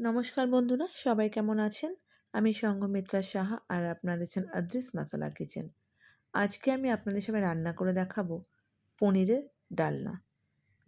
নমস্কার বন্ধুরা, সবাই কেমন আছেন? আমি সঙ্গমিত্রা সাহা আর আপনারা দেখছেন আদ্রিস মশালা কিচেন। আজকে আমি আপনাদের সামনে রান্না করে দেখাবো পনিরের ডালনা।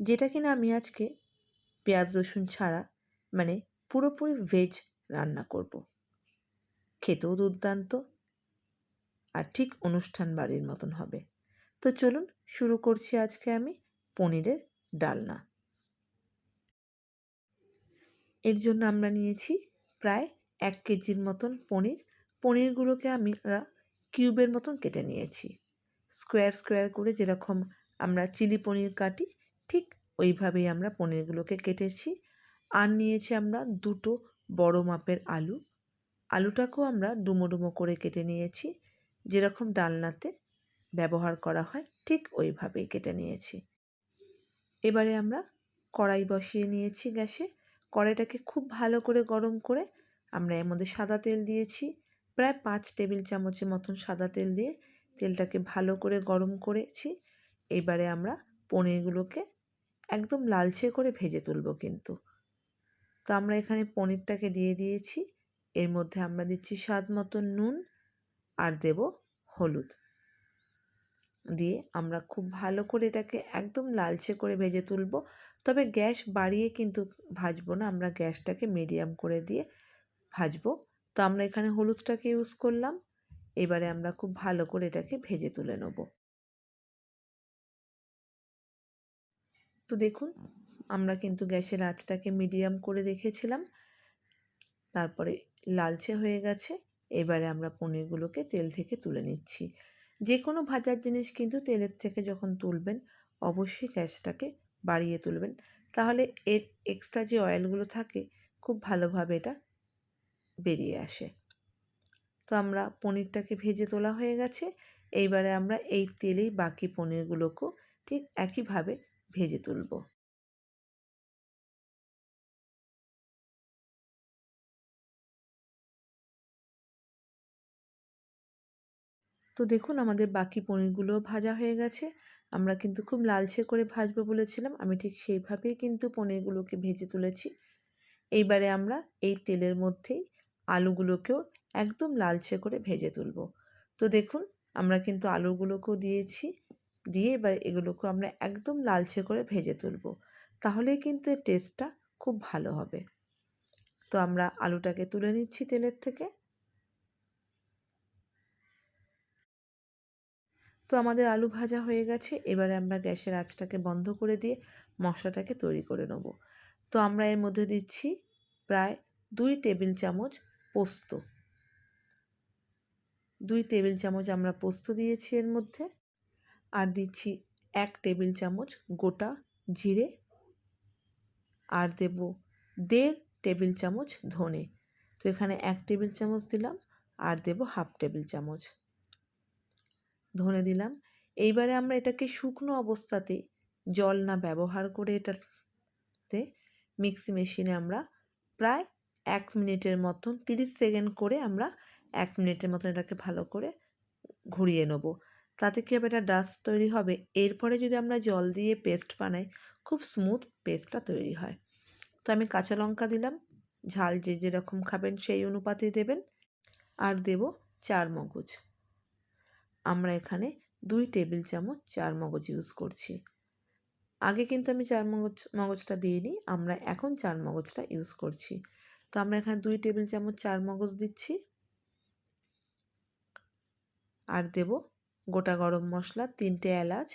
যেটা কিনা আমি আজকে পেঁয়াজ, রসুন ছাড়া মানে পুরোপুরি ভেজ রান্না করব। খেতেও দুর্দান্ত আর ঠিক অনুষ্ঠান বাড়ির মতন হবে। তো চলুন শুরু করছি আজকে আমি পনিরের ডালনা। এর জন্য আমরা নিয়েছি প্রায় এক কেজির মতন পনির। পনিরগুলোকে আমরা কিউবের মতন কেটে নিয়েছি। স্কোয়ার স্কোয়ার করে যেরকম আমরা চিলি পনির কাটি, ঠিক ওইভাবেই আমরা পনিরগুলোকে কেটেছি। আর নিয়েছি আমরা দুটো বড় মাপের আলু। আলুটাকেও আমরা ডুমো ডুমো করে কেটে নিয়েছি। যেরকম ডালনাতে ব্যবহার করা হয়, ঠিক ওইভাবেই কেটে নিয়েছি। এবারে আমরা কড়াই বসিয়ে নিয়েছি গ্যাসে। কড়াইটাকে খুব ভালো করে গরম করে আমরা এর মধ্যে সাদা তেল দিয়েছি। প্রায় পাঁচ টেবিল চামচের মতন সাদা তেল দিয়ে তেলটাকে ভালো করে গরম করেছি। এবারে আমরা পনিরগুলোকে একদম লালচে করে ভেজে তুলব কিন্তু। তো আমরা এখানে পনিরটাকে দিয়ে দিয়েছি। এর মধ্যে আমরা দিচ্ছি স্বাদ মতন নুন আর দেব হলুদ। দিয়ে আমরা খুব ভালো করে এটাকে একদম লালচে করে ভেজে তুলব। তবে গ্যাস বাড়িয়ে কিন্তু ভাজবো না। আমরা গ্যাসটাকে মিডিয়াম করে দিয়ে ভাজবো। তো আমরা এখানে হলুদটাকে ইউজ করলাম। এবারে আমরা খুব ভালো করে এটাকে ভেজে তুলে নেব। তো দেখুন, আমরা কিন্তু গ্যাসের আঁচটাকে মিডিয়াম করে রেখেছিলাম। তারপরে লালচে হয়ে গেছে। এবারে আমরা পনিরগুলোকে তেল থেকে তুলে নিচ্ছি। যে কোনো ভাজার জিনিস কিন্তু তেলের থেকে যখন তুলবেন, অবশ্যই গ্যাসটাকে বাড়িয়ে তুলবেন। তাহলে এর এক্সট্রা যে অয়েলগুলো থাকে, খুব ভালোভাবে এটা বেরিয়ে আসে। তো আমরা পনিরটাকে ভেজে তোলা হয়ে গেছে। এইবারে আমরা এই তেলেই বাকি পনিরগুলোকেও ঠিক একইভাবে ভেজে তুলব। তো দেখুন, আমাদের বাকি পনিরগুলো ভাজা হয়ে গেছে। আমরা কিন্তু খুব লালচে করে ভাজবো বলেছিলাম, আমি ঠিক সেইভাবেই কিন্তু পনিরগুলোকে ভেজে তুলেছি। এইবারে আমরা এই তেলের মধ্যেই আলুগুলোকেও একদম লালচে করে ভেজে তুলব। তো দেখুন, আমরা কিন্তু আলুগুলোকেও দিয়েছি, দিয়ে এবার এগুলোকেও আমরা একদম লালচে করে ভেজে তুলব। তাহলেই কিন্তু এর টেস্টটা খুব ভালো হবে। তো আমরা আলুটাকে তুলে নিচ্ছি তেলের থেকে। তো আমাদের আলু ভাজা হয়ে গেছে। এবারে আমরা গ্যাসের আঁচটাকে বন্ধ করে দিয়ে মশলাটাকে তৈরি করে নেব। তো আমরা এর মধ্যে দিচ্ছি প্রায় দুই টেবিল চামচ পোস্ত। দুই টেবিল চামচ আমরা পোস্ত দিয়েছি এর মধ্যে। আর দিচ্ছি এক টেবিল চামচ গোটা জিরে। আর দেব দেড় টেবিল চামচ ধনে। তো এখানে এক টেবিল চামচ দিলাম। আর দেব হাফ টেবিল চামচ। ধনে দিলাম। এইবারে আমরা এটাকে শুকনো অবস্থাতে জল না ব্যবহার করে এটাতে মিক্সি মেশিনে আমরা প্রায় এক মিনিটের মতন, তিরিশ সেকেন্ড করে আমরা এক মিনিটের মতন এটাকে ভালো করে ঘুরিয়ে নেব। তাতে কী হবে? এটা ডাস্ট তৈরি হবে। এরপরে যদি আমরা জল দিয়ে পেস্ট বানাই, খুব স্মুথ পেস্টটা তৈরি হয়। তো আমি কাঁচা লঙ্কা দিলাম। ঝাল যে যেরকম খাবেন সেই অনুপাতেই দেবেন। আর দেব চার মগজ। আমরা এখানে দুই টেবিল চামচ চার মগজ ইউজ করছি। আগে কিন্তু আমি চার মগজ, মগজটা দিইনি, আমরা এখন চার মগজটা ইউজ করছি। তো আমরা এখানে দুই টেবিল চামচ চার মগজ দিচ্ছি। আর দেব গোটা গরম মশলা, তিনটে এলাচ,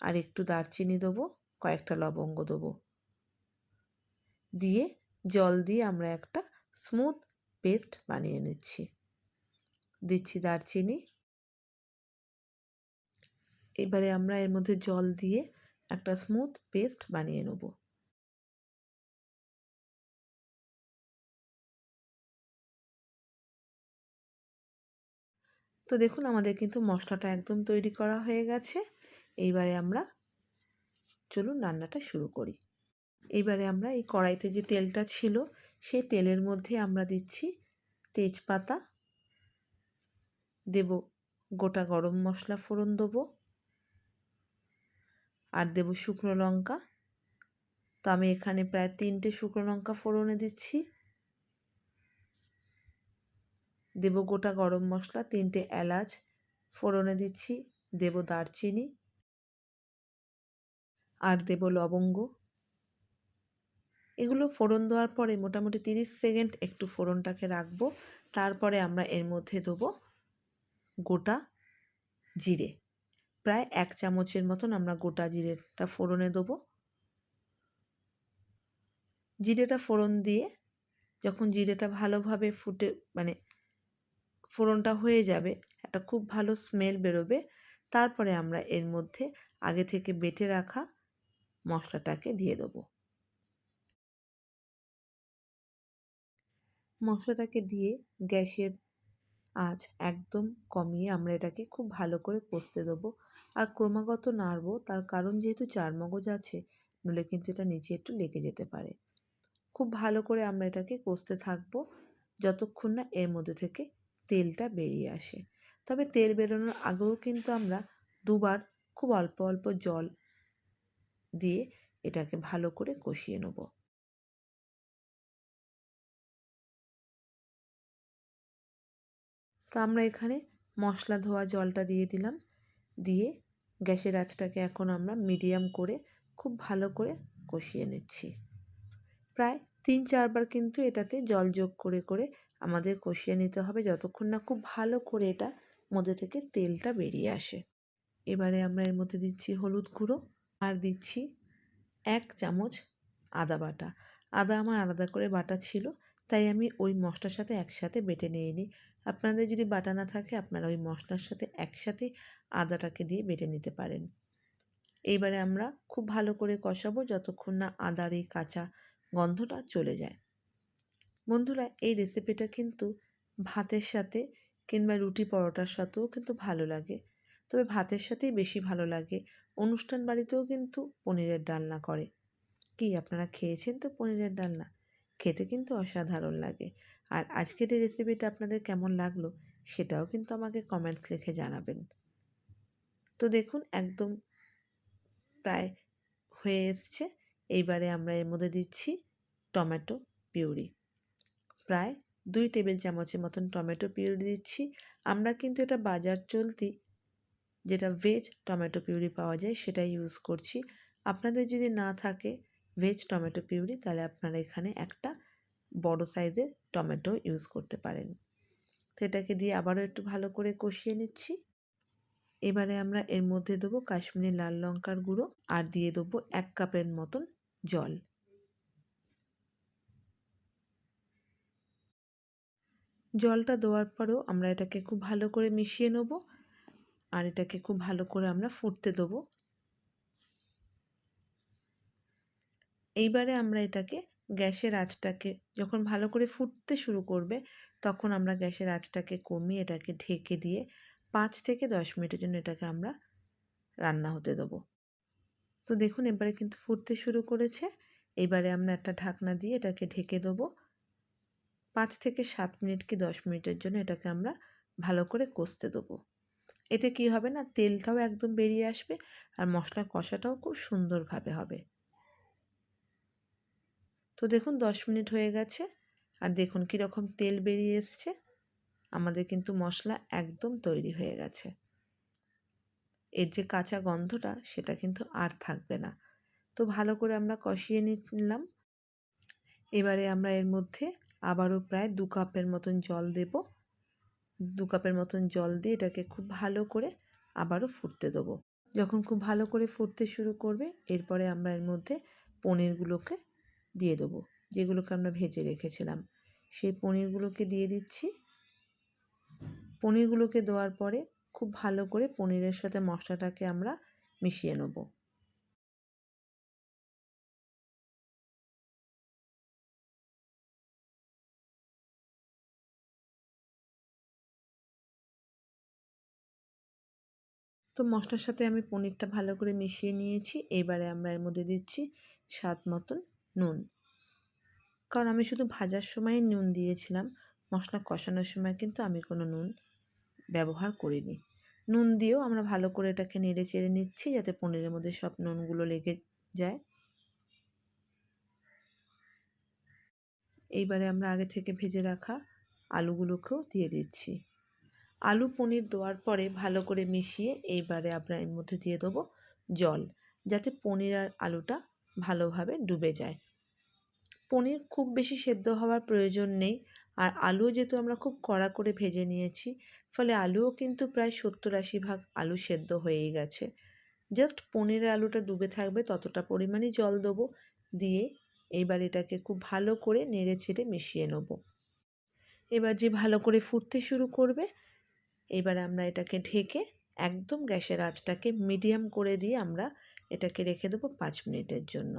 আর একটু দারচিনি দেবো, কয়েকটা লবঙ্গ দেবো। দিয়ে জল দিয়ে আমরা একটা স্মুথ পেস্ট বানিয়ে নিচ্ছি। দিচ্ছি দারচিনি এবারে আমরা এর মধ্যে জল দিয়ে একটা স্মুথ পেস্ট বানিয়ে নেব। তো দেখুন, আমাদের কিন্তু মশলাটা একদম তৈরি করা হয়ে গেছে। এইবারে আমরা চলুন রান্নাটা শুরু করি। এইবারে আমরা এই কড়াইতে যে তেলটা ছিল, সেই তেলের মধ্যে আমরা দিচ্ছি তেজপাতা। দেব গোটা গরম মশলা ফোড়ন দেবো। আর দেব শুকনো লঙ্কা। তো আমি এখানে প্রায় তিনটে শুকনো লঙ্কা ফোড়নে দিচ্ছি। দেব গোটা গরম মশলা, তিনটে এলাচ ফোড়নে দিচ্ছি। দেব দারচিনি আর দেব লবঙ্গ। এগুলো ফোড়ন দেওয়ার পরে মোটামুটি তিরিশ সেকেন্ড একটু ফোড়নটাকে রাখব। তারপরে আমরা এর মধ্যে দেবো গোটা জিরে। প্রায় এক চামচের মতন আমরা গোটা জিরেটা ফোড়নে দেবো। জিরেটা ফোড়ন দিয়ে যখন জিরেটা ভালোভাবে ফুটে মানে ফোড়নটা হয়ে যাবে, একটা খুব ভালো স্মেল বেরোবে, তারপরে আমরা এর মধ্যে আগে থেকে বেটে রাখা মশলাটাকে দিয়ে দেবো। মশলাটাকে দিয়ে গ্যাসের আঁচ একদম কমিয়ে আমরা এটাকে খুব ভালো করে কষতে দেবো। আর ক্রমাগত নাড়বো, তার কারণ যেহেতু চার মগজ আছে, নইলে কিন্তু এটা নিচে একটু লেগে যেতে পারে। খুব ভালো করে আমরা এটাকে কষতে থাকব, যতক্ষণ না এর মধ্যে থেকে তেলটা বেরিয়ে আসে। তবে তেল বেরোনোর আগেও কিন্তু আমরা দুবার খুব অল্প অল্প জল দিয়ে এটাকে ভালো করে কষিয়ে নেব। তো আমরা এখানে মশলা ধোয়া জলটা দিয়ে দিলাম। দিয়ে গ্যাসের আঁচটাকে এখন আমরা মিডিয়াম করে খুব ভালো করে কষিয়ে নিচ্ছি। প্রায় তিন চারবার কিন্তু এটাতে জল যোগ করে করে আমাদের কষিয়ে নিতে হবে যতক্ষণ না খুব ভালো করে এটা মধ্যে থেকে তেলটা বেরিয়ে আসে। এবারে আমরা এর মধ্যে দিচ্ছি হলুদ গুঁড়ো আর দিচ্ছি এক চামচ আদা বাটা। আদা আমার আলাদা করে বাটা ছিল, তাই আমি ওই মশলার সাথে একসাথে বেটে নিয়ে নিই আপনাদের যদি বাটা না থাকে, আপনারা ওই মশলার সাথে একসাথে আদাটাকে দিয়ে বেটে নিতে পারেন। এইবারে আমরা খুব ভালো করে কষাবো যতক্ষণ না আদার এই কাঁচা গন্ধটা চলে যায়। বন্ধুরা, এই রেসিপিটা কিন্তু ভাতের সাথে কিংবা রুটি পরোটার সাথেও কিন্তু ভালো লাগে। তবে ভাতের সাথেই বেশি ভালো লাগে। অনুষ্ঠান বাড়িতেও কিন্তু পনিরের ডালনা করে। কি, আপনারা খেয়েছেন তো পনিরের ডালনা? খেতে কিন্তু অসাধারণ লাগে। আর আজকের এই রেসিপিটা আপনাদের কেমন লাগল, সেটাও কিন্তু আমাকে কমেন্টস লিখে জানাবেন। তো দেখুন, একদম প্রায় হয়ে এসছে। এইবারে আমরা এর মধ্যে দিচ্ছি টমেটো পিউরি। প্রায় দুই টেবিল চামচের মতন টমেটো পিউরি দিচ্ছি। আমরা কিন্তু এটা বাজার চলতি যেটা ভেজ টমেটো পিউরি পাওয়া যায়, সেটাই ইউজ করছি। আপনাদের যদি না থাকে ভেজ টমেটো পিউরি, তাহলে আপনারা এখানে একটা বড় সাইজের টমেটো ইউজ করতে পারেন। তো এটাকে দিয়ে আবারও একটু ভালো করে কষিয়ে নিচ্ছি। এবারে আমরা এর মধ্যে দেবো কাশ্মীরি লাল লঙ্কার গুঁড়ো আর দিয়ে দেবো এক কাপের মতন জল। জলটা দেওয়ার পরেও আমরা এটাকে খুব ভালো করে মিশিয়ে নেব। আর এটাকে খুব ভালো করে আমরা ফুটতে দেবো। এইবারে আমরা এটাকে গ্যাসের আঁচটাকে যখন ভালো করে ফুটতে শুরু করবে, তখন আমরা গ্যাসের আঁচটাকে কমিয়ে এটাকে ঢেকে দিয়ে পাঁচ থেকে দশ মিনিটের জন্য এটাকে আমরা রান্না হতে দেবো। তো দেখুন, এবারে কিন্তু ফুটতে শুরু করেছে। এবারে আমরা একটা ঢাকনা দিয়ে এটাকে ঢেকে দেবো। পাঁচ থেকে সাত মিনিট কি দশ মিনিটের জন্য এটাকে আমরা ভালো করে কষতে দেবো। এতে কি হবে না? তেলটাও একদম বেরিয়ে আসবে আর মশলার কষাটাও খুব সুন্দরভাবে হবে। তো দেখুন দশ মিনিট হয়ে গেছে। আর দেখুন কীরকম তেল বেরিয়ে এসছে। আমাদের কিন্তু মশলা একদম তৈরি হয়ে গেছে। এর যে কাঁচা গন্ধটা, সেটা কিন্তু আর থাকবে না। তো ভালো করে আমরা কষিয়ে নিলাম। এবারে আমরা এর মধ্যে আবারও প্রায় দু কাপের মতন জল দেব। দু কাপের মতন জল দিয়ে এটাকে খুব ভালো করে আবারও ফুটতে দেবো। যখন খুব ভালো করে ফুটতে শুরু করবে, এরপরে আমরা এর মধ্যে পনিরগুলোকে দিয়ে দেবো। যেগুলোকে আমরা ভেজে রেখেছিলাম। সেই পনিরগুলোকে দিয়ে দিচ্ছি। পনিরগুলোকে দেওয়ার পরে খুব ভালো করে পনিরের সাথে মশলাটাকে আমরা মিশিয়ে নেব। তো মশলার সাথে আমি পনিরটা ভালো করে মিশিয়ে নিয়েছি। এবারে আমরা এর মধ্যে দিচ্ছি স্বাদ মতন নুন। কারণ আমি শুধু ভাজার সময় নুন দিয়েছিলাম, মশলা কষানোর সময় কিন্তু আমি কোনো নুন ব্যবহার করিনি। নুন দিয়েও আমরা ভালো করে এটাকে নেড়ে চেড়ে নিচ্ছি যাতে পনিরের মধ্যে সব নুনগুলো লেগে যায়। এইবারে আমরা আগে থেকে ভেজে রাখা আলুগুলোকেও দিয়ে দিচ্ছি। আলু পনির দেওয়ার পরে ভালো করে মিশিয়ে এইবারে আমরা এর মধ্যে দিয়ে দেবো জল, যাতে পনির আর আলুটা ভালোভাবে ডুবে যায়। পনির খুব বেশি সেদ্ধ হওয়ার প্রয়োজন নেই। আর আলুও যেহেতু আমরা খুব কড়া করে ভেজে নিয়েছি, ফলে আলুও কিন্তু প্রায় সত্তর আশি ভাগ আলু সেদ্ধ হয়েই গেছে। জাস্ট পনিরের আলুটা ডুবে থাকবে ততটা পরিমাণই জল দেবো, দিয়ে এইবার এটাকে খুব ভালো করে নেড়ে ছেড়ে মিশিয়ে নেব। এবার যে ভালো করে ফুটতে শুরু করবে, এবার আমরা এটাকে ঢেকে একদম গ্যাসের আঁচটাকে মিডিয়াম করে দিয়ে আমরা এটাকে রেখে দেবো পাঁচ মিনিটের জন্য।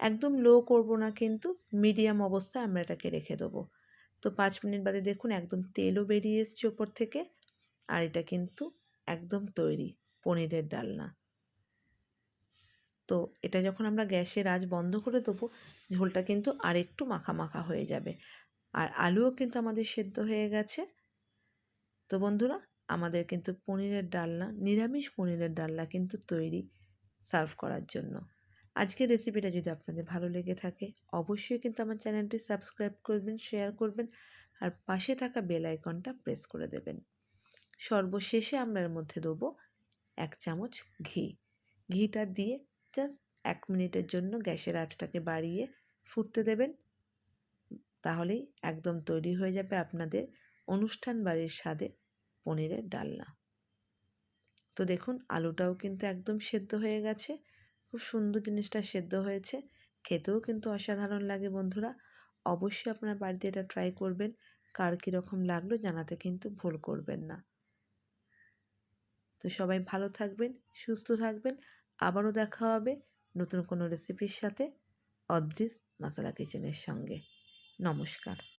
একদম লো করব না কিন্তু মিডিয়াম অবস্থায় আমরা এটাকে রেখে দেবো। তো পাঁচ মিনিট বাদে দেখুন একদম তেলও বেরিয়ে এসছে ওপর থেকে আর এটা কিন্তু একদম তৈরি পনিরের ডালনা। তো এটা যখন আমরা গ্যাসের আঁচ বন্ধ করে দেবো ঝোলটা কিন্তু আরেকটু মাখা মাখা হয়ে যাবে। আর আলুও কিন্তু আমাদের সেদ্ধ হয়ে গেছে। তো বন্ধুরা, আমাদের কিন্তু পনিরের ডালনা, নিরামিষ পনিরের ডালনা কিন্তু তৈরি সার্ভ করার জন্য। আজকের রেসিপিটা যদি আপনাদের ভালো লেগে থাকে, অবশ্যই কিন্তু আমার চ্যানেলটি সাবস্ক্রাইব করবেন, শেয়ার করবেন আর পাশে থাকা বেল আইকনটা প্রেস করে দেবেন। সর্বশেষে আমরা এর মধ্যে দেবো এক চামচ ঘি। ঘিটা দিয়ে জাস্ট এক মিনিটের জন্য গ্যাসের আঁচটাকে বাড়িয়ে ফুটতে দেবেন। তাহলেই একদম তৈরি হয়ে যাবে আপনাদের অনুষ্ঠান বাড়ির স্বাদে পনিরের ডালনা। তো দেখুন, আলুটাও কিন্তু একদম সেদ্ধ হয়ে গেছে। খুব সুন্দর জিনিসটা সেদ্ধ হয়েছে। খেতেও কিন্তু অসাধারণ লাগে বন্ধুরা। অবশ্যই আপনার বাড়িতে এটা ট্রাই করবেন। কার কীরকম লাগল জানাতে কিন্তু ভুল করবেন না। তো সবাই ভালো থাকবেন, সুস্থ থাকবেন। আবারও দেখা হবে নতুন কোনো রেসিপির সাথে অদ্রিস মশলা কিচেনের সঙ্গে। নমস্কার।